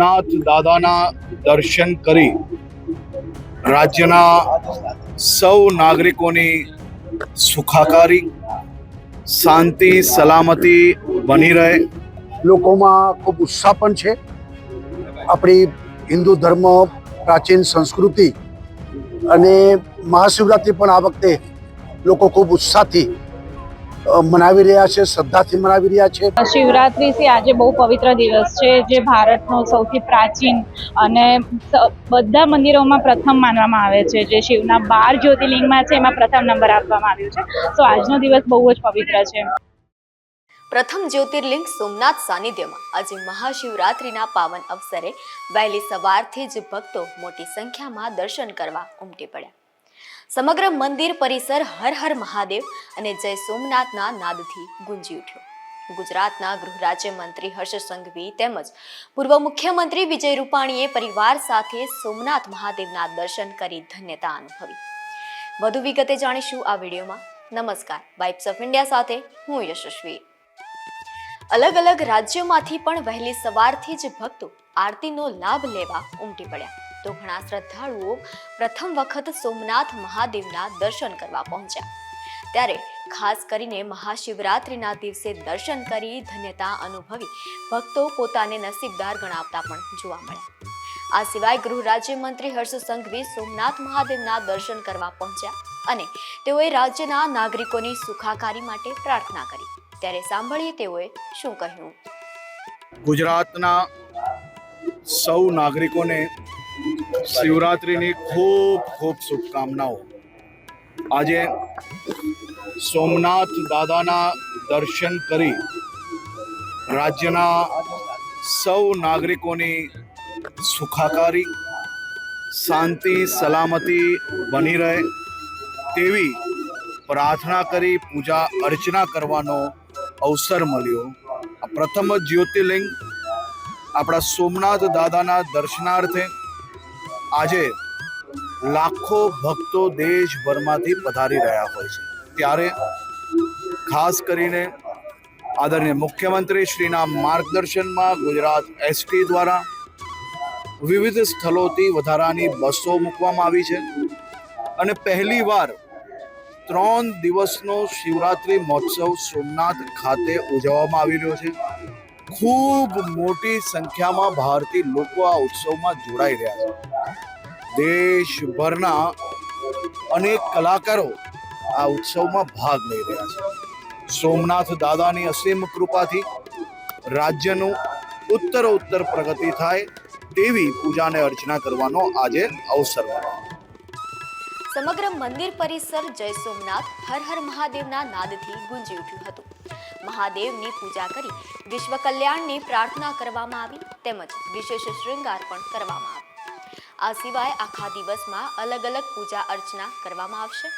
સોમનાથ દાદાના દર્શન કરી રાજ્યના સૌ નાગરિકોની સુખાકારી, શાંતિ, સલામતી બની રહે. લોકોમાં ખૂબ ઉત્સાહ પણ છે. આપણી હિન્દુ ધર્મ, પ્રાચીન સંસ્કૃતિ અને મહાશિવરાત્રિ પણ આ વખતે લોકો ખૂબ ઉત્સાહથી મનાવી રહ્યા છે શ્રદ્ધાથી મનાવી રહ્યા છે. શિવરાત્રી છે આજે બહુ પવિત્ર દિવસ છે જે ભારતનો સૌથી પ્રાચીન અને બધા મંદિરોમાં પ્રથમ માનવામાં આવે છે જે શિવના બાર જ્યોતિર્લિંગમાં છે એમાં પ્રથમ નંબર આપવામાં આવ્યો છે. તો આજનો દિવસ બહુ જ પવિત્ર છે. પ્રથમ જ્યોતિર્લિંગ સોમનાથ સાનિધ્યમાં. આજે મહાશિવરાત્રિના પાવન અવસરે વહેલી સવારથી જ ભક્તો મોટી સંખ્યામાં દર્શન કરવા ઉમટી પડ્યા. સમગ્ર મંદિર પરિસર હર હર મહાદેવ અને જય સોમનાથના નાદથી ગુંજી ઉઠ્યો. ગુજરાતના ગૃહ રાજ્યમંત્રી હર્ષ સંઘવી તેમજ પૂર્વ મુખ્યમંત્રી વિજય રૂપાણીએ પરિવાર સાથે સોમનાથ મહાદેવના દર્શન કરી ધન્યતા અનુભવી. વધુ વિગતે જાણીશું આ વિડીયોમાં. નમસ્કાર. વાઇબ્સ ઓફ ઇન્ડિયા સાથે હું યશસ્વી. અલગ અલગ રાજ્યોમાંથી પણ વહેલી સવારથી જ ભક્તો આરતીનો લાભ લેવા ઉમટી પડ્યા. તો ઘણા શ્રદ્ધાળુઓ પ્રથમ વખત સોમનાથ મહાદેવના દર્શન કરવા પહોંચ્યા. ત્યારે ખાસ કરીને મહાશિવરાત્રિના દિવસે દર્શન કરી ધન્યતા અનુભવી ભક્તો પોતાને નસીબદાર ગણાવતા પણ જોવા મળ્યા. આ સિવાય ગૃહ રાજ્યમંત્રી હર્ષ સંઘવી સોમનાથ મહાદેવના દર્શન કરવા પહોંચ્યા અને તેઓએ રાજ્યના નાગરિકોની સુખાકારી માટે પ્રાર્થના કરી. ત્યારે સાંભળીએ તેઓએ શું કહ્યું? ગુજરાતના સૌ નાગરિકોને શિવરાત્રિની ખૂબ ખૂબ શુભકામનાઓ. આજે સોમનાથ દાદાના દર્શન કરી રાજ્યના સૌ નાગરિકોની સુખાકારી, શાંતિ, સલામતી બની રહે તેવી પ્રાર્થના કરી, પૂજા અર્ચના કરવાનો અવસર મળ્યો. પ્રથમ જ્યોતિર્લિંગ આપણા સોમનાથ દાદાના દર્શનાર્થે આજે લાખો ભક્તો દેશભરમાંથી પધારી રહ્યા હોય છે. ત્યારે ખાસ કરીને આદરણીય મુખ્યમંત્રી શ્રીના માર્ગદર્શનમાં ગુજરાત એસટી દ્વારા વિવિધ સ્થળોથી વધારાની બસો મૂકવામાં આવી છે. અને પહેલીવાર ત્રણ દિવસનો શિવરાત્રિ મહોત્સવ સોમનાથ ખાતે ઉજવવામાં આવી રહ્યો છે. ખૂબ મોટી સંખ્યામાં ભારતીય લોકો આ ઉત્સવમાં જોડાઈ રહ્યા છે. દેશભરના અનેક કલાકારો આ ઉત્સવમાં ભાગ લઈ રહ્યા છે. સોમનાથ દાદાની અસીમ કૃપાથી રાજ્યનું ઉત્તર ઉત્તર પ્રગતિ થાય તેવી પૂજાને અર્ચના કરવાનો આજે અવસર સમગ્ર મંદિર પરિસર જય સોમનાથ, હર હર મહાદેવના નાદથી ગુંજી ઉઠ્યું હતું. મહાદેવની પૂજા કરી વિશ્વ કલ્યાણની પ્રાર્થના કરવામાં આવી તેમજ વિશેષ શૃંગાર પણ કરવામાં આવ્યો. આ સિવાય આખા દિવસમાં અલગ અલગ પૂજા અર્ચના કરવામાં આવશે.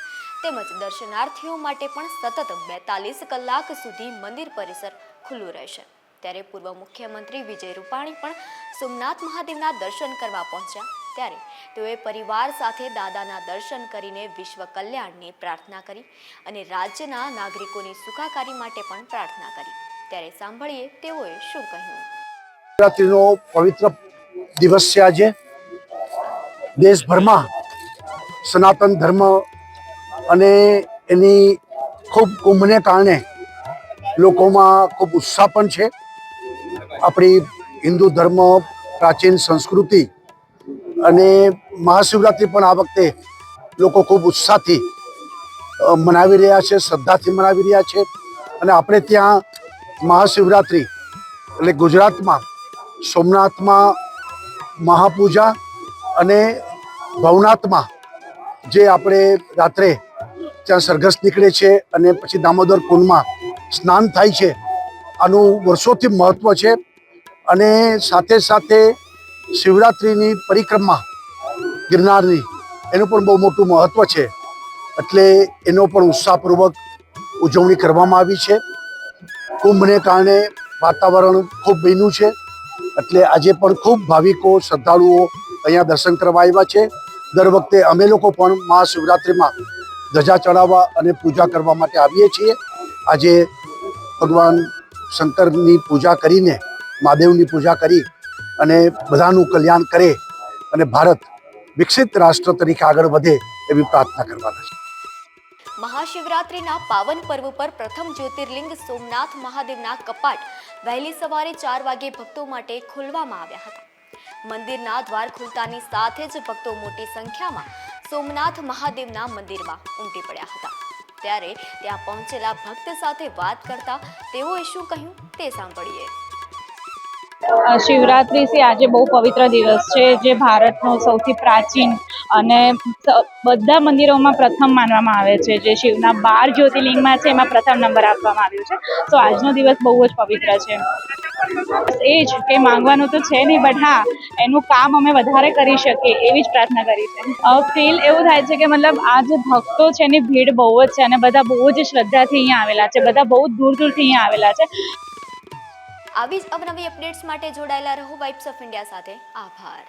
તેમજ દર્શનાર્થીઓ માટે પણ સતત બેતાલીસ કલાક સુધી મંદિર પરિસર ખુલ્લું રહેશે. ત્યારે પૂર્વ મુખ્યમંત્રી વિજય રૂપાણી પણ સોમનાથ મહાદેવના દર્શન કરવા પહોંચ્યા. ત્યારે તેઓએ પરિવાર સાથે દાદાના દર્શન કરીને વિશ્વ કલ્યાણની પ્રાર્થના કરી અને રાજ્યના નાગરિકોની સુખાકારી માટે પણ પ્રાર્થના કરી. ત્યારે સાંભળીએ તેઓએ શું કહ્યું. શિવરાત્રિનો પવિત્ર દિવસ છે આજે. દેશભરમાં સનાતન ધર્મ અને એની ખૂબ કુંભને કારણે લોકોમાં ખૂબ ઉત્સાહ પણ છે. આપણી હિન્દુ ધર્મ પ્રાચીન સંસ્કૃતિ અને મહાશિવરાત્રિ પણ આ વખતે લોકો ખૂબ ઉત્સાહથી મનાવી રહ્યા છે, શ્રદ્ધાથી મનાવી રહ્યા છે. અને આપણે ત્યાં મહાશિવરાત્રિ એટલે ગુજરાતમાં સોમનાથમાં મહાપૂજા અને ભવનાથમાં જે આપણે રાત્રે ત્યાં સરઘસ નીકળે છે અને પછી દામોદર કુંડમાં સ્નાન થાય છે, આનું વર્ષોથી મહત્ત્વ છે. અને સાથે સાથે શિવરાત્રિની પરિક્રમા ગિરનારની એનું પણ બહુ મોટું મહત્ત્વ છે. એટલે એનો પણ ઉત્સાહપૂર્વક ઉજવણી કરવામાં આવી છે. કુંભને કારણે વાતાવરણ ખૂબ બન્યું છે. એટલે આજે પણ ખૂબ ભાવિકો, શ્રદ્ધાળુઓ અહીંયા દર્શન કરવા આવ્યા છે. દર વખતે અમે લોકો પણ મહાશિવરાત્રિમાં ધજા ચડાવવા અને પૂજા કરવા માટે આવીએ છીએ. આજે ભગવાન શંકરની પૂજા કરીને, મહાદેવની પૂજા કરી અને બધાનું કલ્યાણ કરે અને ભારત વિકસિત રાષ્ટ્ર તરીકે આગળ વધે એવી પ્રાર્થના કરવાના છે. મહાશિવરાત્રિના પાવન પર્વ પર પ્રથમ જ્યોતિર્લિંગ સોમનાથ મહાદેવના કપાટ વહેલી સવારે ચાર વાગે ભક્તો માટે ખોલવામાં આવ્યા હતા. મંદિરના દ્વાર ખુલતાની સાથે જ ભક્તો મોટી સંખ્યામાં સોમનાથ મહાદેવના મંદિરમાં ઉમટી પડ્યા હતા. ત્યારે ત્યાં પહોંચેલા ભક્ત સાથે વાત કરતા તેઓએ શું કહ્યું તે સાંભળીએ. અ, શિવરાત્રી છે આજે બહુ પવિત્ર દિવસ છે જે ભારતનો સૌથી પ્રાચીન અને બધા મંદિરોમાં પ્રથમ માનવામાં આવે છે જે શિવના બાર જ્યોતિર્લિંગમાં છે એમાં પ્રથમ નંબર આપવામાં આવ્યો છે. તો આજનો દિવસ બહુ જ પવિત્ર છે. એ જ કે માંગવાનું તો છે નહીં બટ હા એનું કામ અમે વધારે કરી શકીએ એવી જ પ્રાર્થના કરી છે. ફીલ એવું થાય છે કે મતલબ આ જે ભક્તો છે એની ભીડ બહુ જ છે અને બધા બહુ જ શ્રદ્ધાથી અહીંયા આવેલા છે બધા બહુ દૂર દૂરથી અહીંયા આવેલા છે. આવી જ અવનવી અપડેટ્સ માટે જોડાયેલા રહો વાઇબ્સ ઓફ ઇન્ડિયા સાથે. આભાર.